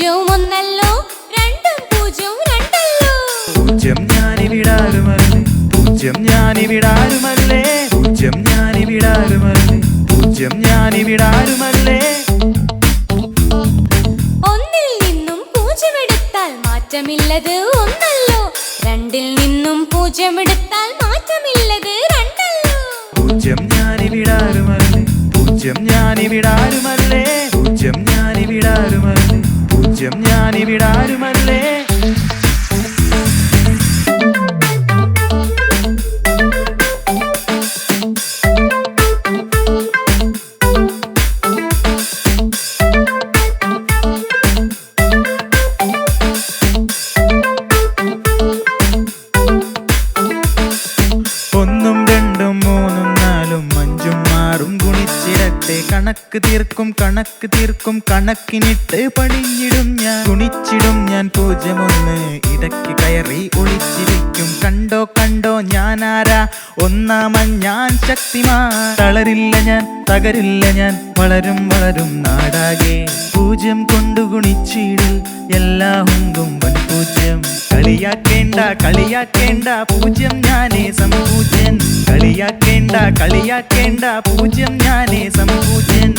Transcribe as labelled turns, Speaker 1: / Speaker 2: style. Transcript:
Speaker 1: പൂജ്യവും ഒന്നല്ലോ രണ്ടും പൂജ്യവും രണ്ടല്ലോ. പൂജ്യം ഞാനിവിടാരുമല്ലേ പൂജ്യം ഞാനിവിടാരുമല്ലേ പൂജ്യം ഞാനിവിടാരുമല്ലേ പൂജ്യം ഞാനിവിടാരുമല്ലേ
Speaker 2: ഒന്നിൽ നിന്നും പൂജ്യമെടുത്താൽ മാറ്റമില്ലത് ഒന്നല്ലോ. രണ്ടിൽ നിന്നും പൂജ്യമെടുത്താൽ മാറ്റമില്ലത് രണ്ടല്ലോ.
Speaker 1: പൂജ്യം ഞാനിവിടാരുമല്ലേ പൂജ്യം ഞാനിവിടാരുമല്ലേ പൂജ്യം ഞാനിവിടാരുമല്ലേ പൂജ്യം ഞാനിവിടാരുമല്ലേ ആറും ഗുണിച്ചിടട്ടെ കണക്ക് തീർക്കും കണക്ക് തീർക്കും കണക്കിനിട്ട് പണിഞ്ഞിടും ഞാൻ. ഗുണിച്ചിടും ഞാൻ പൂജ്യമൊന്ന്. ഇടയ്ക്ക് കയറി ഒളിച്ചിരിക്കും. കണ്ടോ കണ്ടോ ഞാൻ ആരാ ഒന്നാമൻ ഞാൻ ശക്തിമാ തളരില്ല ഞാൻ തകരില്ല ഞാൻ. വളരും വളരും നാടാകെ. പൂജ്യം കൊണ്ടു ഗുണിച്ചിടിൽ എല്ലാ ഹുങ്കും വൻ പൂജ്യം. കളിയാക്കേണ്ട കളിയാക്കേണ്ട പൂജ്യം ഞാനേ സംപൂജ്യൻ. കളിയാക്കേണ്ട കളിയാക്കേണ്ട പൂജ്യം ഞാനേ സംപൂജ്യൻ.